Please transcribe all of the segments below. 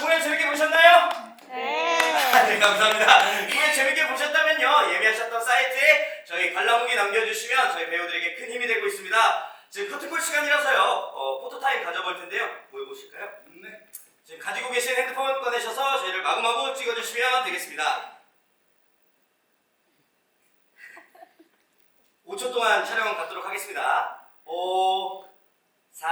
공연 재밌게 보셨나요? 네. 아, 네, 감사합니다. 공연 재밌게 보셨다면요. 예매하셨던 사이트에 저희 관람후기 남겨주시면 저희 배우들에게 큰 힘이 되고 있습니다. 지금 커튼콜 시간이라서요. 어, 포토타임 가져볼 텐데요. 보여보실까요? 네. 지금 가지고 계신 핸드폰 꺼내셔서 저희를 마구마구 찍어주시면 되겠습니다. 5초 동안 촬영 갖도록 하겠습니다. 5, 4,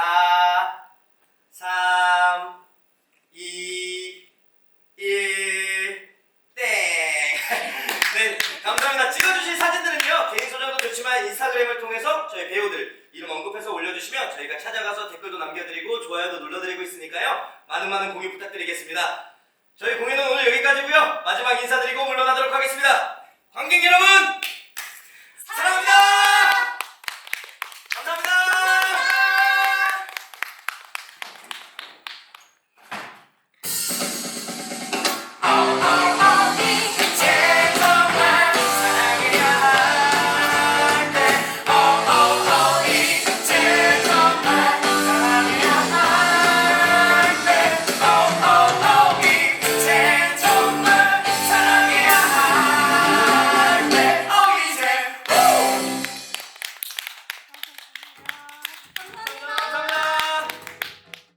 감사합니다. 찍어주신 사진들은요, 개인 소장도 좋지만 인스타그램을 통해서 저희 배우들 이름 언급해서 올려주시면 저희가 찾아가서 댓글도 남겨드리고 좋아요도 눌러드리고 있으니까요. 많은 많은 공유 부탁드리겠습니다. 저희 공연은 오늘 여기까지고요. 마지막 인사드리고 물러나도록 하겠습니다.